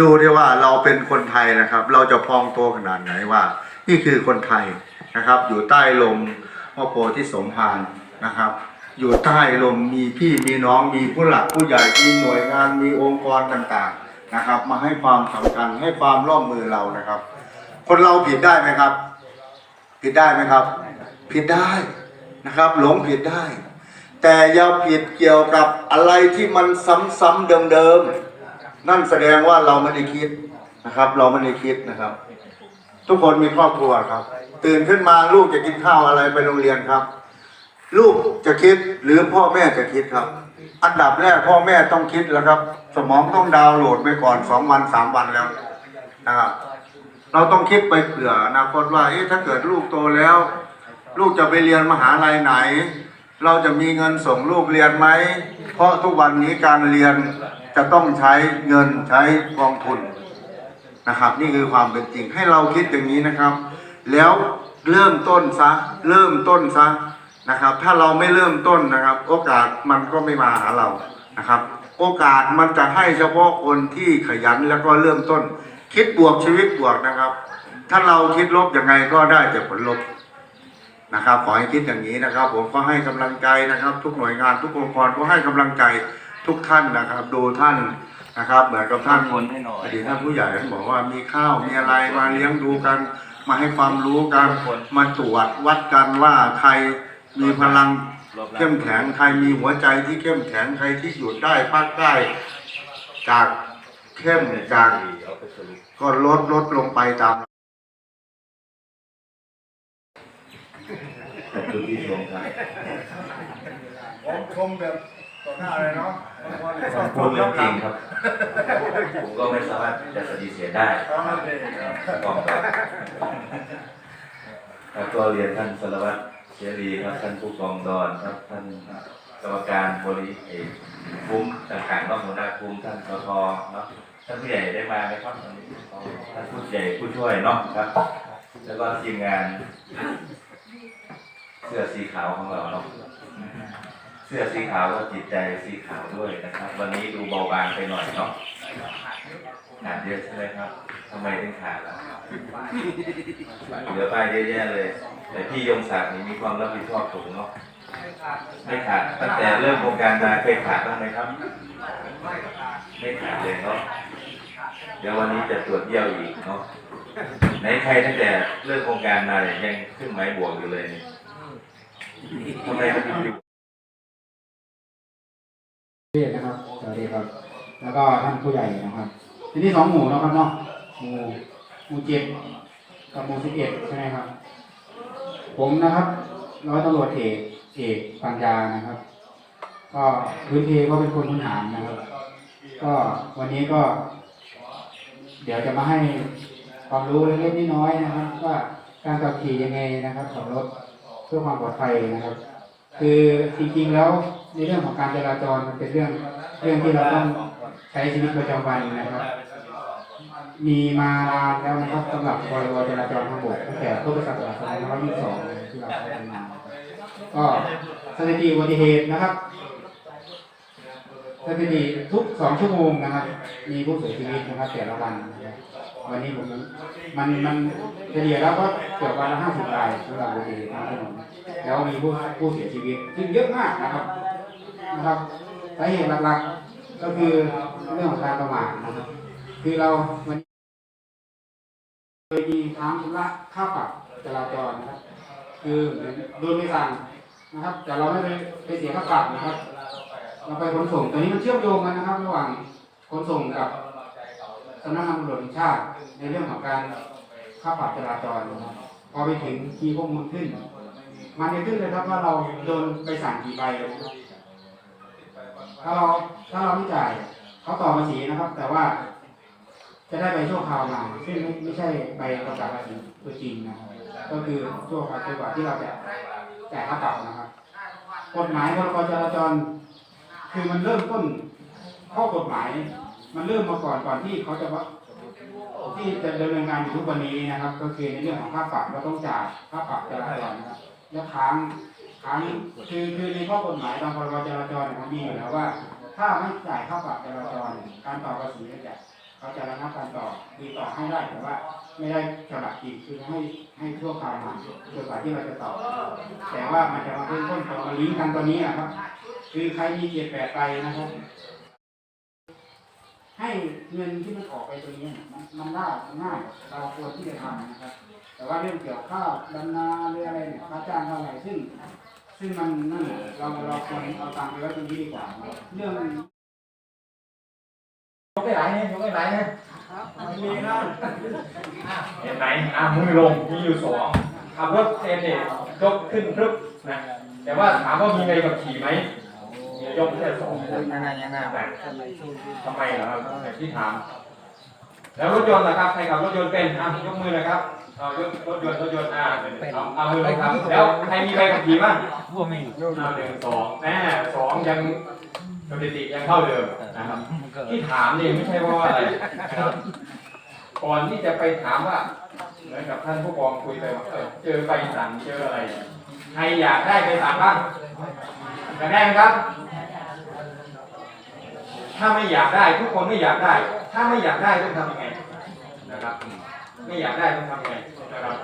ดูได้ว่าเราเป็นคนไทยนะครับ เราจะพองโตขนาดไหนว่า นี่คือคนไทยนะครับ อยู่ใต้ลมพระโพธิสมภารนะครับ อยู่ใต้ลมมีพี่มีน้องมีผู้หลักผู้ใหญ่มีหน่วยงานมีองค์กรต่างๆนะครับ มาให้ความสำคัญให้ความร่วมมือเรานะครับ คนเราผิดได้ไหมครับ ผิดได้ไหมครับ ผิดได้นะครับ หลงผิดได้ แต่อย่าผิดเกี่ยวกับอะไรที่มันซ้ำๆเดิมๆ นั่นแสดงว่าเราไม่ได้คิดนะครับ เราไม่ได้คิดนะครับ ทุกคนมีครอบครัวครับ ตื่นขึ้นมาลูกจะกินข้าวอะไรไปโรงเรียนครับ ลูกจะคิดหรือพ่อแม่จะคิดครับ อันดับแรกพ่อแม่ต้องคิดแล้วครับ สมองต้องดาวน์โหลดไปก่อนสองวันสามวันแล้วนะครับเราต้องคิดไปเผื่ออนาคตว่าเอ๊ะถ้าเกิดลูกโตแล้ว ลูกจะไปเรียนมหาลัยไหน เราจะมีเงินส่งลูกเรียนไหม เพราะทุกวันนี้การเรียน จะต้องใช้เงินใช้กองทุนนะครับ นี่คือความเป็นจริงให้เราคิดอย่างนี้นะครับ แล้วเริ่มต้นซะเริ่มต้นซะนะครับ ถ้าเราไม่เริ่มต้นนะครับ โอกาสมันก็ไม่มาหาเรานะครับ โอกาสมันจะให้เฉพาะคนที่ขยันแล้วก็เริ่มต้น คิดบวกชีวิตบวกนะครับ ถ้าเราคิดลบยังไงก็ได้แต่ผลลบนะครับขอให้คิดอย่างนี้นะครับ ผมก็ให้กำลังใจนะครับ ทุกหน่วยงานทุกองค์กรก็ให้กำลังใจ ทุกท่านนะครับ ดูท่านนะครับ เหมือนกับท่านคนให้หน่อยอดีตท่านผู้ใหญ่ท่านบอกว่ามีข้าวมีอะไรมาเลี้ยงดูกัน มาให้ความรู้กันมาตรวจวัดกันว่าใครมีพลังเข้มแข็งใครมีหัวใจที่เข้มแข็งใครที่หยุดได้พักได้จากเข้มจากก็ลดลดลงไปตามขอบคุณที่ชมครับผมชมแบบต่อ หน้าเลยเนาะผมพูดเรื่องจริงครับ ผมก็ไม่สามารถจะปฏิเสธได้ต้องครับแล้วก็เรียนท่านสารวัตรเสรีครับท่านผู้กองดอนครับท่านกรรมการบริเอกภูมิต่างๆนอกหัวหน้าภูมิท่านสทเนาะท่านผู้ใหญ่ได้มาไหมครับวันนี้ท่านผู้ใหญ่ผู้ช่วยเนาะครับ แล้วก็ทีมงาน เสื้อสีขาวของเราเนาะเสื้อสีขาวก็จิตใจสีขาวด้วยนะครับ วันนี้ดูเบาบางไปหน่อยเนาะขาดเยอะใช่ไหมครับทำไมถึงขาดล่ะเหลือป้ายเยอะแยะเลย แต่พี่ยงศักดิ์นี่มีความรับผิดชอบสูงเนาะไม่ขาดตั้งแต่เริ่มโครงการมาเคยขาดบ้างไหมครับ ไม่ขาดเลยเนาะเดี๋ยววันนี้จะตรวจเยี่ยวอีกเนาะไหนใครตั้งแต่เริ่มโครงการมาเนี่ยยังขึ้นไม้บวกอยู่เลยทำไม เรียนะครับสวัสดีครับ แล้วก็ท่านผู้ใหญ่นะครับ ทีนี้สองหมู่นะครับเนาะหมู่หมู่เจ็ดกับหมู่สิบเอ็ดใช่ไหมครับ ผมนะครับร้อยตำรวจเอกเอกปัญญานะครับ ก็พื้นเพก็เป็นคนพื้นฐานนะครับ ก็วันนี้ก็ เดี๋ยวจะมาให้ความรู้เล็กๆน้อยๆนะครับ ว่าการขับขี่ยังไงนะครับขับรถเพื่อความปลอดภัยนะครับ คือจริงๆแล้วในเรื่องของการจราจรมันเป็นเรื่องเรื่องที่เราต้องใช้ชีวิตประจำวันนะครับ มีมานานแล้วนะครับสำหรับพรบจราจรทางบกตั้งแต่พุทธศักราช2522ที่เราใช้กันมาก็สถิติอุบัติเหตุนะครับสถิติทุกสองชั่วโมงนะครับ มีผู้เสียชีวิตนะครับแต่ละวันนะครับ วันนี้ผมมันมันเฉลี่ยแล้วก็เกือบวันละห้าสิบรายสำหรับอุบัติเหตุทางถนนแล้วมีผู้ผู้เสียชีวิตซึ่งเยอะมากนะครับนะครับสาเหตุหลักๆก็คือเรื่องของการประมาทนะครับคือเราวันเคยมีค้างชำระค่าปรับจราจรนะครับ คือโดนไม่สั่งนะครับ แต่เราไม่ไปไปเสียค่าปรับนะครับเราไปขนส่งตอนนี้มันเชื่อมโยงกันนะครับ ระหว่างขนส่งกับสำนักงานตำรวจแห่งชาติ ในเรื่องของการค่าปรับจราจรนะครับพอไปถึงคีย์ข้อมูลขึ้น มันจะขึ้นเลยครับว่าเราโดนไปสั่งกี่ใบนะครับถ้าเราถ้าเราไม่จ่ายเขาต่อภาษีนะครับ แต่ว่าจะได้ใบชั่วคราวมาซึ่งไม่ไม่ใช่ใบประกาศภาษีตัวจริงนะครับก็คือชั่วคราวจนกว่าที่เราจะจ่ายค่าปรับนะครับกฎหมายพรบจราจร คือมันเริ่มต้นข้อกฎหมาย มันเริ่มมาก่อนก่อนที่เขาจะว่า ที่จะดำเนินงานอยู่ทุกวันนี้นะครับ ก็คือในเรื่องของค่าปรับเราต้องจ่ายค่าปรับจราจรนะครับแล้วค้างค้างคือคือในข้อกฎหมายตามพรบจราจรเนี่ยมันมีอยู่แล้วว่า ถ้าไม่จ่ายค่าปรับจราจรการต่อภาษีเนี่ยจะเขาจะระงับการต่อตีต่อให้ได้แต่ว่า ไม่ได้สลับอีกคือให้ให้ชั่วคราวมาจนกว่าที่เราจะต่อ แต่ว่ามันจะมาเริ่มต้นต่อมาลิงก์กันตอนนี้นะครับ คือใครมีเจ็ดแปดไปนะครับ ให้เงินที่มันออกไปตรงนี้มันมันได้มันง่ายเราควรที่จะทำนะครับ แต่ว่าเรื่องเกี่ยวข้าวดำนาหรืออะไรเนี่ยค่าจ้างเท่าไหร่ซึ่ง ซึ่งมันนั่นแหละเราเราควรเอาตังค์ไปไว้ตรงนี้ดีกว่านะครับเรื่องยกได้หลเนี่ยยกได้หลเนี่ยมีนะเห็นไหมอะมือลงมีอยู่สองขับรถเซนเนี่ยยกขึ้นรึบนะแต่ว่าถามว่ามีใบขับขี่ไหม ยกแค่สองคนยังไงยังไงนะทำไมเหรอครับที่ถาม แล้วรถยนต์ล่ะครับใครขับรถยนต์เป็นอะยกมือเลยครับเอายกรถยนต์รถยนต์อะเอาเอามือลงครับ แล้วใครมีใบขับขี่บ้างพวกมีเอาหนึ่งสองแน่สองยังสถิติยังเท่าเดิมนะครับ ที่ถามนี่ไม่ใช่เพราะว่าอะไรนะครับก่อนที่จะไปถามว่าเหมือนกับท่านผู้กองคุยไปว่าเออเจอใบสั่งเจออะไรใครอยากได้ใบสั่งบ้าง อยากได้ไหมครับ ถ้าไม่อยากได้ทุกคนไม่อยากได้ ถ้าไม่อยากได้ต้องทำยังไงนะครับ ไม่อยากได้ต้องทำยังไงนะครับ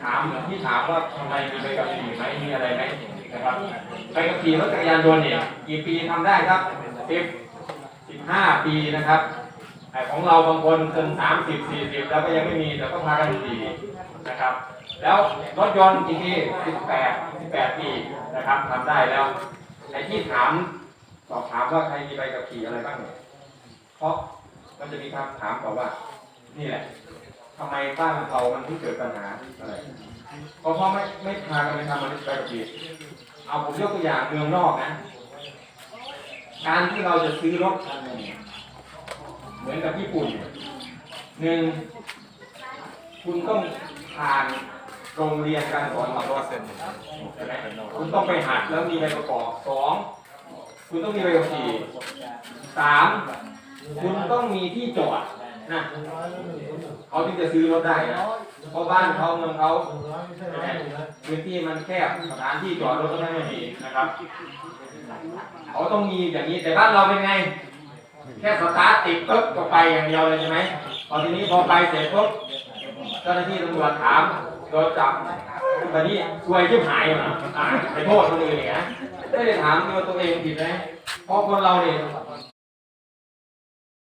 ถามเหมือนที่ถามว่าทำไมมีใบขับขี่ไหมมีอะไรไหมนะครับใบขับขี่รถจักรยานยนต์เนี่ยกี่ปีทำได้ครับสิบสิบห้าปีนะครับแต่ของเราบางคนจนสามสิบสี่สิบแล้วก็ยังไม่มีแต่ก็พากันขี่ นะครับ แล้วรถยนต์กี่ปีสิบแปดสิบแปดปีนะครับทำได้แล้วไอ้ที่ถามสอบถามว่าใครมีใบขับขี่อะไรบ้างเนี่ยเพราะมันจะมีคำถามต่อว่า นี่แหละทำไมบ้านเรามันที่เกิดปัญหาอะไรเพราะพ่อไม่ไม่พากันไปทำมันไปกับปีเอาผมยกตัวอย่างเมืองนอกนะ การที่เราจะซื้อรถคันหนึ่งเหมือนกับญี่ปุ่นหนึ่งคุณต้อง ผ่านโรงเรียนการสอนขับรถใช่ไหมคุณต้องไปหัดแล้วมีใบประกอบสองคุณต้องมีใบขับขี่สามคุณต้องมีที่จอดนะเขาถึงจะซื้อรถได้นะเพราะบ้านเขาเมืองเขาพื้นที่มันแคบสถานที่จอดรถก็ไม่มีนะครับเขาต้องมีอย่างนี้แต่บ้านเราเป็นไง แค่สตาร์ทติดปุ๊บก็ไปอย่างเดียวเลยใช่ไหมพอทีนี้พอไปเสร็จปุ๊บ จ้าหน้าที่ตำรวจถามโดนจับตอนนี้ซวยชิบหายเหรออ่าไปโทษคนอื่นอย่างเงี้ยไม่ได้ถามตัวตัวเองผิดไหมเพราะคนเราเนี่ย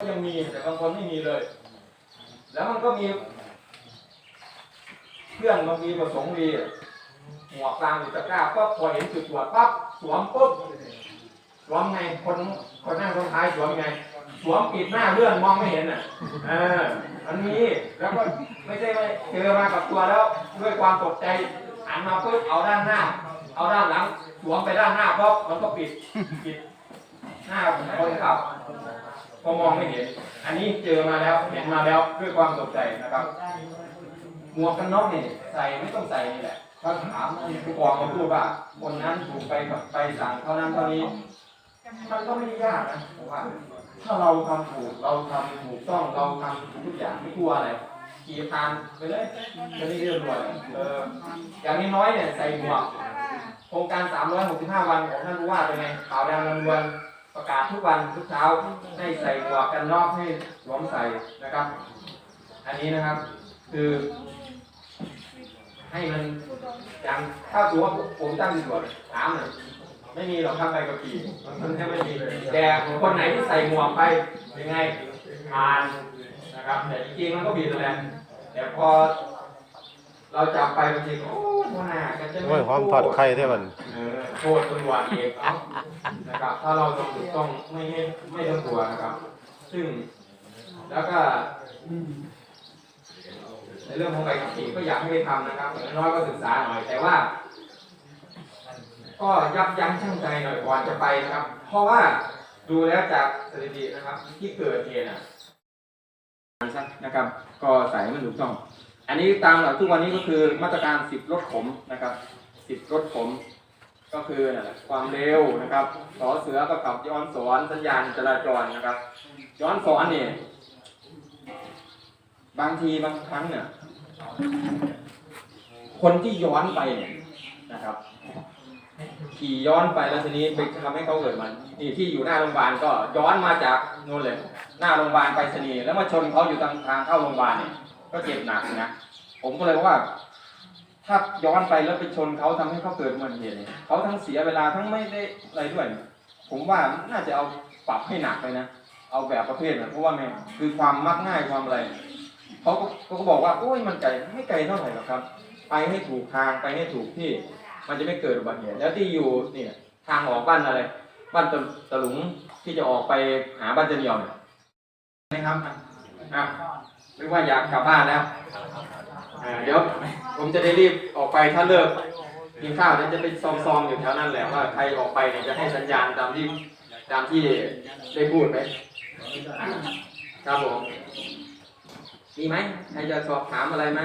ยังมีแต่บางคนไม่มีเลย แล้วมันก็มีเพื่อนบางทีประสงค์ดีหัวกลางอยู่ตะกร้าปั๊บพอเห็นจุดตรวจปั๊บสวมปุ๊บสวมไงคนคนนั่งคนท้ายสวมไงสวมปิดหน้าเพื่อนมองไม่เห็นอะเออมันมีแล้วก็ ไม่ใช่ไม่เจอมากับตัวแล้วด้วยความตกใจหันมาปุ๊บเอาด้านหน้า เอาด้านหลังสวมไปด้านหน้าปั๊บมันก็ปิดปิดหน้าคนขับก็มองไม่เห็น อันนี้เจอมาแล้วเห็นมาแล้วด้วยความตกใจนะครับหมวกกันน็อกเนี่ยใส่ไม่ต้องใส่นี่แหละถ้าถามผู้กองมาพูดว่าคนนั้นถูกไปกับไปสั่งเท่านั้นเท่านี้ มันก็ไม่ได้ยากนะผมว่าถ้าเราทำถูกเราทำถูกต้องเราทำทุกอย่างไม่กลัวอะไร ขี่ตามไปเลยจะได้เรื่อยๆเอออย่างน้อยๆเนี่ยใส่หมวกโครงการ 365 วันของท่านผู้ว่าเป็นไงข่าวดังรำดวนประกาศทุกวันทุกเช้าให้ใส่หมวกกันน็อกให้สวมใส่นะครับ อันนี้นะครับคือ ให้มันอย่างถ้าสมมติว่าผมตั้งตำรวจถามเลยไม่มีหรอกครับใบขับขี่มันแทบไม่มีแต่คนไหนที่ใส่หมวกไปยังไงผ่านนะครับแต่จริงๆมันก็ผิดแหละ แต่พอเราจับไปบางทีก็โอ้ยหัวหน้ากันจะโอ้ยหอมทอดไข่ได้บัดเออโทษตำรวจเองเอานะครับ ถ้าเราต้องถูกต้องไม่ไม่ไม่ต้องกลัวนะครับ ซึ่งแล้วก็ในเรื่องของใบขับขี่ก็อยากให้ไปทำนะครับอย่างน้อยก็ศึกษาหน่อย แต่ว่า ก็ยับยั้งชั่งใจหน่อยก่อนจะไปนะครับ เพราะว่าดูแล้วจากสถิตินะครับ ที่เกิดเหตุ นะนะครับ ก็ใส่ให้มันถูกต้อง อันนี้ตามหลักทุกวันนี้ก็คือมาตรการสิบลดขมนะครับสิบลดขม ก็คือความเร็วนะครับสอเสือก็กับย้อนสอนสัญญาณจราจรนะครับ ย้อนสอนเนี่ยบางทีบางครั้งเนี่ยคนที่ย้อนไปเนี่ยนะครับขี่ย้อนไปแล้วทีนี้ไปทำให้เขาเกิดมันนี่ที่อยู่หน้าโรงพยาบาลก็ย้อนมาจาก นู่นเลย หน้าโรงพยาบาลไปสนีย์แล้วมาชนเขาอยู่ทางทางเข้าโรงพยาบาลเนี่ยก็เจ็บหนักนะผมก็เลยว่า ถ้าย้อนไปแล้วไปชนเขาทำให้เขาเกิดอุบัติเหตุเนี่ยเขาทั้งเสียเวลาทั้งไม่ได้อะไรด้วย ผมว่าน่าจะเอาปรับให้หนักเลยนะเอาแบบประเภทนะเพราะว่าแม่คือความมักง่ายความอะไรเขาก็เขาก็บอกว่าโอ้ยมันไกลไม่ไกลเท่าไหร่หรอกครับ ไปให้ถูกทางไปให้ถูกที่ มันจะไม่เกิดอุบัติเหตุแล้วที่อยู่เนี่ยทางออกบ้านอะไร บ้านตะลุง ที่จะออกไปหาบ้านเจนียวเนี่ยนะครับอะหรือว่าอยากกลับบ้านแล้วอ่าเดี๋ยวผมจะได้รีบออกไปถ้าเลิกกินข้าวเดี๋ยวจะไปซอมๆอยู่แถวนั้นแหละว่าใครออกไปเนี่ยจะให้สัญญาณตามที่ตามที่ได้พูดไหมครับผมมีไหมใครจะสอบถามอะไรไหม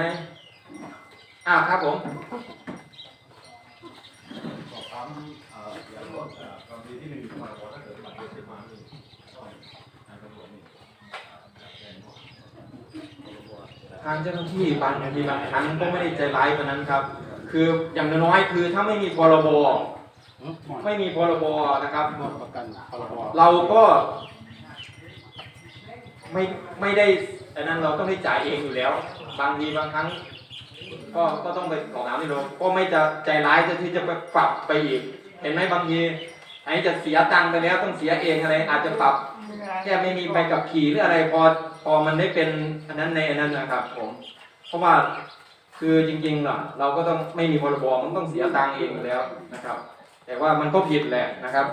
อ้าวครับผมทาางเจ้าหน้าที่บางทีบางครั้งก็ไม่ได้ใจร้ายกว่านั้นครับ คืออย่างน้อยคือถ้าไม่มีพรบไม่มีพรบนะครับ เราก็ไม่ไม่ได้อันนั้นเราต้องได้จ่ายเองอยู่แล้ว บางทีบางครั้ง ก็ก็ต้องไปขอน้ำนี่ลงก็ไม่จะใจร้ายจะที่จะไปปรับไปอีก เห็นไหมบางทีไอ้จะเสียตังค์ไปแล้วต้องเสียเองอะไร อาจจะปรับแค่ไม่มีใบกับขี่หรืออะไรพอ พอมันได้เป็นอันนั้นในอันนั้นนะครับ ผม เพราะว่าคือจริงๆล่ะเราก็ต้องไม่มีพรบมันต้องเสียตังค์เองอยู่แล้วนะครับ แต่ว่ามันก็ผิดแหละนะครับ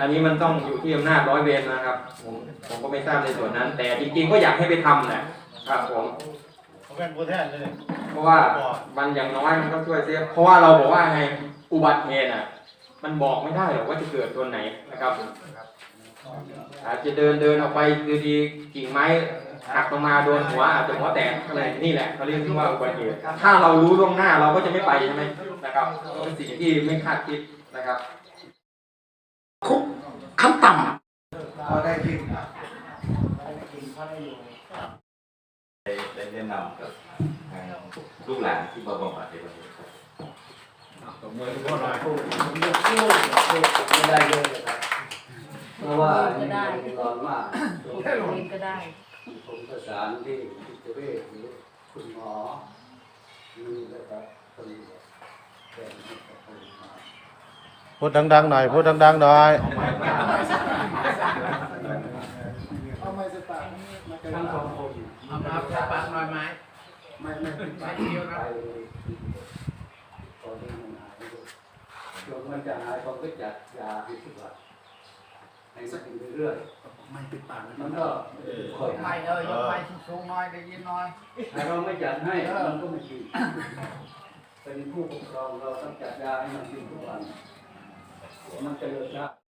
อันนี้มันต้องอยู่ที่อำนาจร้อยเวรนะครับ ผมผมก็ไม่ทราบในส่วนนั้น แต่จริงๆก็อยากให้ไปทำแหละครับผมผมเป็นผู้แทนเลย เพราะว่ามันอย่างน้อยมันก็ช่วยเซฟเพราะว่าเราบอกว่าไงอุบัติเหตุอะ มันบอกไม่ได้หรอกว่าจะเกิดตัวไหนนะครับ อาจจะเดินเดินออกไปดีๆกิ่งไม้หักลงมาโดนหัวอาจจะหัวแตกอะไรนี่แหละเขาเรียกว่าอุบัติเหตุถ้าเรารู้ล่วงหน้าเราก็จะไม่ไปใช่ไหมนะครับเป็นสิ่งที่ไม่คาดคิดนะครับคุกขั้นต่พอได้กินได้ได้แนะนำกับทางลูกหลานที่มาบำบัดในวันนี้ครับไม่ได้เยอะเลยครับเพราะว่านี่มันร้อนมากเองก็ได้ ผมประสานที่จิตเวชหรือคุณหมอนี่นะครับคนแจ้งให้กับผมมาพูดดังๆหน่อยพูดดังๆหน่อยทั้งสองคนเอามาปะปากหน่อยไหมไม่ไม่ไม่เดียวครับตอนนี้มันหายไปจนมันจะหายผมก็จัดยา ให้ทุกวันให้มันกินเรื่อยๆไม่ปิดปากมันก็ค่อยหาไม่ยเออยกไปสูงๆหน้อยได้ยินหน้อยถ้าเราไม่จัดให้มันก็ไม่กินเป็นผู้ปกครองเราต้องจัดยาให้มันกินทุกวันมันจะเลิกช้า